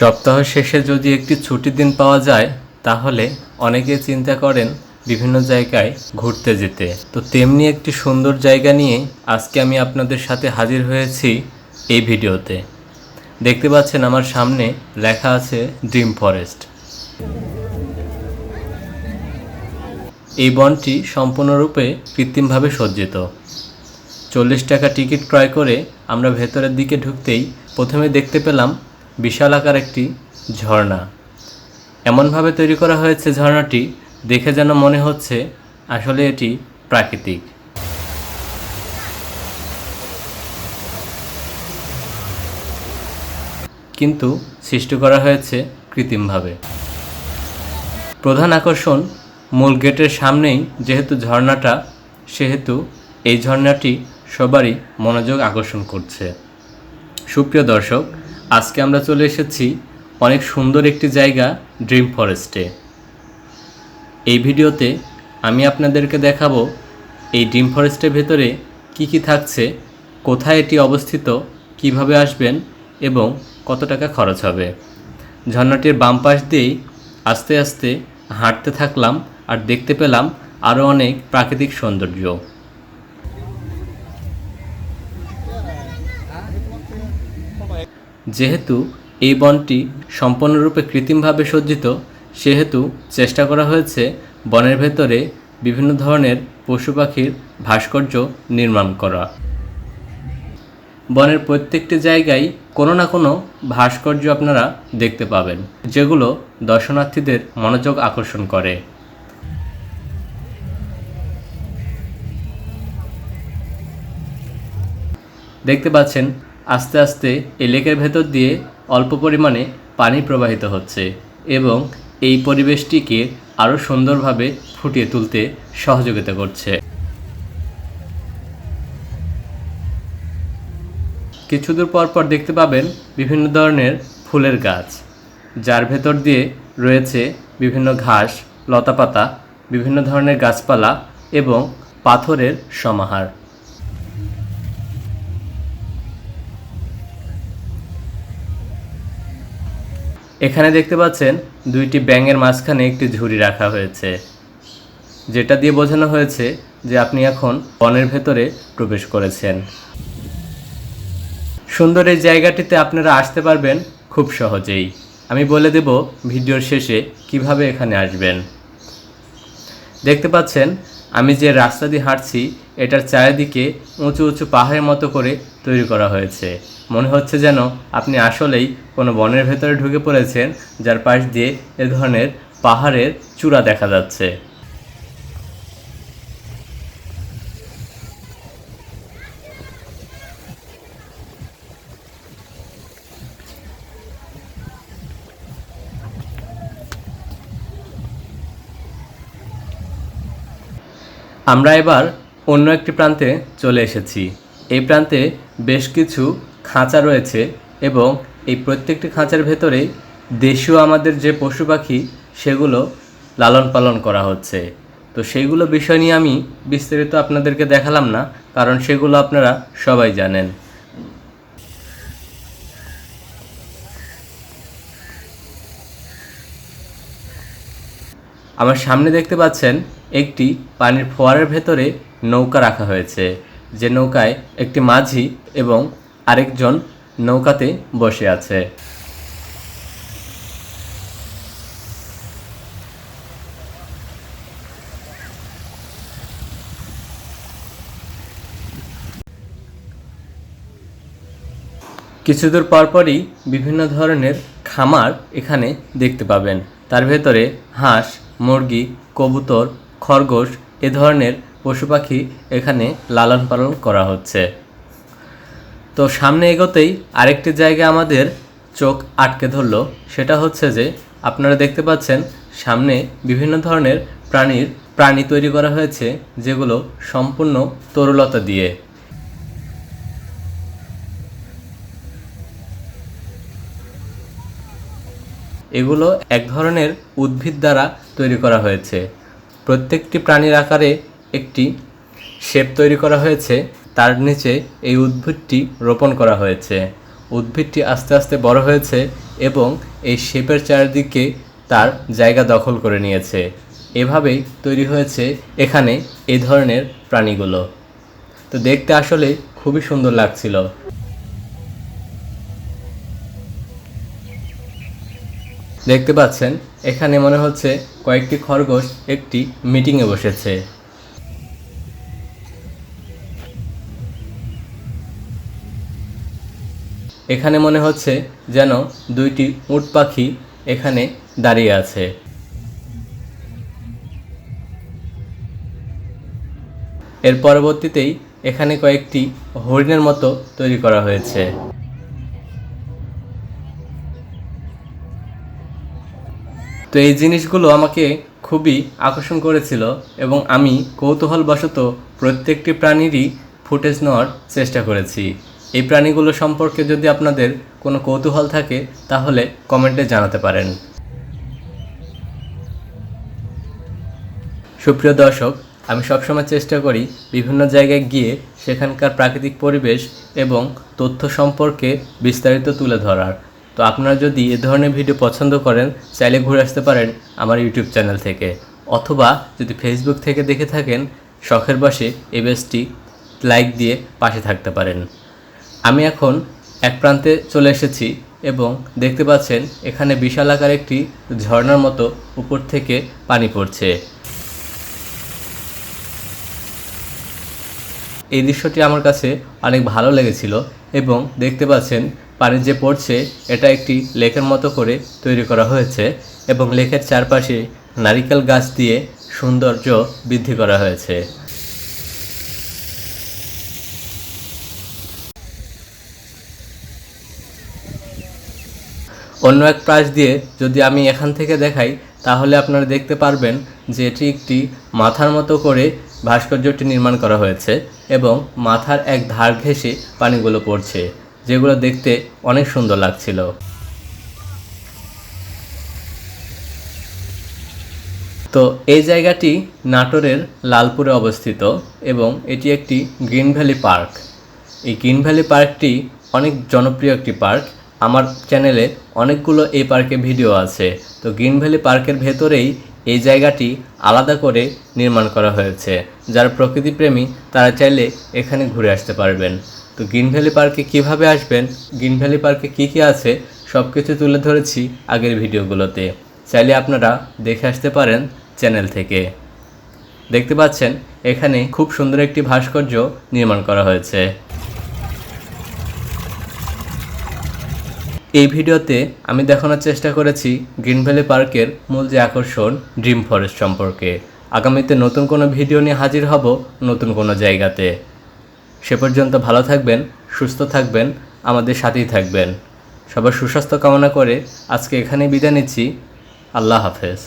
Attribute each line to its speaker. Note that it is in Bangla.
Speaker 1: সপ্তাহ শেষে যদি একটি ছুটির দিন পাওয়া যায়, তাহলে অনেকে চিন্তা করেন বিভিন্ন জায়গায় ঘুরতে যেতে। তো তেমনি একটি সুন্দর জায়গা নিয়ে আজকে আমি আপনাদের সাথে হাজির হয়েছি এই ভিডিওতে। দেখতে পাচ্ছেন আমার সামনে লেখা আছে ড্রিম ফরেস্ট। এই বনটি সম্পূর্ণরূপে কৃত্রিমভাবে সজ্জিত। চল্লিশ টাকা টিকিট ক্রয় করে আমরা ভেতরের দিকে ঢুকতেই প্রথমে দেখতে পেলাম বিশাল আকার একটি ঝর্ণা। এমনভাবে তৈরি করা হয়েছে ঝর্ণাটি, দেখে যেন মনে হচ্ছে আসলে এটি প্রাকৃতিক। কিন্তু সৃষ্টি করা হয়েছে কৃত্রিমভাবে। প্রধান আকর্ষণ মূল গেটের সামনেই, যেহেতু ঝর্ণাটা, সেহেতু এই ঝর্ণাটি সবারই মনোযোগ আকর্ষণ করছে। সুপ্রিয় দর্শক আজকে আমরা চলে এসেছি অনেক সুন্দর একটি জায়গা ড্রিম ফরেস্টে এই ভিডিওতে আমি আপনাদেরকে দেখাবো এই ড্রিম ফরেস্টের ভেতরে কি কি থাকছে, কোথায় এটি অবস্থিত, কীভাবে আসবেন এবং কত টাকা খরচ হবে। ঝর্ণাটির বাম পাশ দিয়েই আস্তে আস্তে হাঁটতে থাকলাম আর দেখতে পেলাম আরও অনেক প্রাকৃতিক সৌন্দর্য। যেহেতু এই বনটি সম্পূর্ণরূপে কৃত্রিমভাবে সজ্জিত, সেহেতু চেষ্টা করা হয়েছে বনের ভেতরে বিভিন্ন ধরনের পশু পাখির ভাস্কর্য নির্মাণ করা। বনের প্রত্যেকটি জায়গায় কোনো না কোনো ভাস্কর্য আপনারা দেখতে পাবেন, যেগুলো দর্শনার্থীদের মনোযোগ আকর্ষণ করে। দেখতে পাচ্ছেন আস্তে আস্তে এই লেকের ভেতর দিয়ে অল্প পরিমাণে পানি প্রবাহিত হচ্ছে এবং এই পরিবেশটিকে আরও সুন্দরভাবে ফুটিয়ে তুলতে সহযোগিতা করছে। কিছু দূর পর পর দেখতে পাবেন বিভিন্ন ধরনের ফুলের গাছ, যার ভেতর দিয়ে রয়েছে বিভিন্ন ঘাস, লতাপাতা, বিভিন্ন ধরনের গাছপালা এবং পাথরের সমাহার। এখানে দেখতে পাচ্ছেন দুইটি ব্যাঙের মাঝখানে একটি ঝুড়ি রাখা হয়েছে, যেটা দিয়ে বোঝানো হয়েছে যে আপনি এখন বনের ভেতরে প্রবেশ করেছেন। সুন্দর এই জায়গাটিতে আপনারা আসতে পারবেন খুব সহজেই। আমি বলে দেব ভিডিওর শেষে কীভাবে এখানে আসবেন। দেখতে পাচ্ছেন, আমি যে রাস্তা দিয়ে হাঁটছি, এটার চারিদিকে উঁচু উঁচু পাহাড়ের মতো করে তৈরি করা হয়েছে। মনে হচ্ছে যেন আপনি আসলেই কোনো বনের ভেতরে ঢুকে পড়েছেন, যার পাশ দিয়ে এ ধরনের পাহাড়ের চূড়া দেখা যাচ্ছে। আমরা এবার অন্য একটি প্রান্তে চলে এসেছি। এই প্রান্তে বেশ কিছু খাঁচা রয়েছে এবং এই প্রত্যেকটি খাঁচার ভেতরে দেশীয় আমাদের যে পশু পাখি, সেগুলো লালন পালন করা হচ্ছে। তো সেইগুলো বিষয় নিয়ে আমি বিস্তারিত আপনাদেরকে দেখালাম না, কারণ সেগুলো আপনারা সবাই জানেন। আমার সামনে দেখতে পাচ্ছেন একটি পানির ফোয়ারের ভেতরে নৌকা রাখা হয়েছে। যে নৌকায় একটি মাঝি এবং আরেকজন নৌকাতে বসে আছে। কিছু দূর পরপরই বিভিন্ন ধরনের খামার এখানে দেখতে পাবেন। তার ভেতরে হাঁস, মুরগি, কবুতর, খরগোশ, এ ধরনের পশু পাখি এখানে লালন পালন করা হচ্ছে। তো সামনে এগোতেই আরেকটি জায়গা আমাদের চোখ আটকে ধরলো। সেটা হচ্ছে যে, আপনারা দেখতে পাচ্ছেন সামনে বিভিন্ন ধরনের প্রাণীর প্রাণী তৈরি করা হয়েছে, যেগুলো সম্পূর্ণ তরুলতা দিয়ে। এগুলো এক ধরনের উদ্ভিদ দ্বারা তৈরি করা হয়েছে। প্রত্যেকটি প্রাণীর আকারে একটি শেপ তৈরি করা হয়েছে। তার নিচে এই উদ্ভিদটি রোপণ করা হয়েছে। উদ্ভিদটি আস্তে আস্তে বড় হয়েছে এবং এই শেপের চারিদিকে তার জায়গা দখল করে নিয়েছে। এভাবেই তৈরি হয়েছে এখানে এ ধরনের প্রাণীগুলো। তো দেখতে আসলে খুবই সুন্দর লাগছিল। দেখতে পাচ্ছেন, এখানে মনে হচ্ছে কয়েকটি খরগোশ একটি মিটিংয়ে বসেছে। এখানে মনে হচ্ছে যেন দুইটি উট পাখি এখানে দাঁড়িয়ে আছে। এর পরবর্তীতেই এখানে কয়েকটি হরিণের মতো তৈরি করা হয়েছে। তো এই জিনিসগুলো আমাকে খুবই আকর্ষণ করেছিল এবং আমি কৌতূহলবশত প্রত্যেকটি প্রাণীরই ফুটেজ নেওয়ার চেষ্টা করেছি। এই প্রাণীগুলো সম্পর্কে যদি আপনাদের কোনো কৌতূহল থাকে, তাহলে কমেন্টে জানাতে পারেন। সুপ্রিয় দর্শক, আমি সবসময় চেষ্টা করি বিভিন্ন জায়গায় গিয়ে সেখানকার প্রাকৃতিক পরিবেশ এবং তথ্য সম্পর্কে বিস্তারিত তুলে ধরার। তো আপনারা যদি এ ধরনের ভিডিও পছন্দ করেন, চাইলে ঘুরে আসতে পারেন আমার ইউটিউব চ্যানেল থেকে। অথবা যদি ফেসবুক থেকে দেখে থাকেন, শখের বসে পেজটি লাইক দিয়ে পাশে থাকতে পারেন। আমি এখন এক প্রান্তে চলে এসেছি এবং দেখতে পাচ্ছেন এখানে বিশাল আকার একটি ঝর্ণার মতো উপর থেকে পানি পড়ছে। এই দৃশ্যটি আমার কাছে অনেক ভালো লেগেছিল এবং দেখতে পাচ্ছেন পানি যে পড়ছে, এটা একটি লেকের মতো করে তৈরি করা হয়েছে এবং লেকের চারপাশে নারিকেল গাছ দিয়ে সৌন্দর্য বৃদ্ধি করা হয়েছে। অন্য এক প্রাস দিয়ে যদি আমি এখান থেকে দেখাই, তাহলে আপনারা দেখতে পারবেন যে এটি একটি মাথার মতো করে ভাস্কর্যটি নির্মাণ করা হয়েছে এবং মাথার এক ধার ঘেঁষে পানিগুলো পড়ছে, যেগুলো দেখতে অনেক সুন্দর লাগছিল। তো এই জায়গাটি নাটোরের লালপুরে অবস্থিত এবং এটি একটি গ্রিন ভ্যালি পার্ক। এই গ্রিন ভ্যালি পার্কটি অনেক জনপ্রিয় একটি পার্ক। আমার চ্যানেলে অনেকগুলো এই পার্কে ভিডিও আছে। তো গ্রিন ভ্যালি পার্কের ভেতরেই এই জায়গাটি আলাদা করে নির্মাণ করা হয়েছে। যারা প্রকৃতিপ্রেমী তারা চাইলে এখানে ঘুরে আসতে পারবেন। তো গ্রিন ভ্যালি পার্কে কীভাবে আসবেন গ্রিন ভ্যালি পার্কে কী কী আছে সব কিছু তুলে ধরেছি আগের ভিডিওগুলোতে চাইলে আপনারা দেখে আসতে পারেন চ্যানেল থেকে। দেখতে পাচ্ছেন, এখানে খুব সুন্দর একটি ভাস্কর্য নির্মাণ করা হয়েছে। এই ভিডিওতে আমি দেখানোর চেষ্টা করেছি গ্রিন ভ্যালি পার্কের মূল যে আকর্ষণ, ড্রিম ফরেস্ট সম্পর্কে। আগামীতে নতুন কোনো ভিডিও নিয়ে হাজির হব নতুন কোনো জায়গাতে। সে পর্যন্ত ভালো থাকবেন, সুস্থ থাকবেন, আমাদের সাথেই থাকবেন। সবার সুস্বাস্থ্য কামনা করে আজকে এখানেই বিদায় নিচ্ছি। আল্লাহ হাফেজ।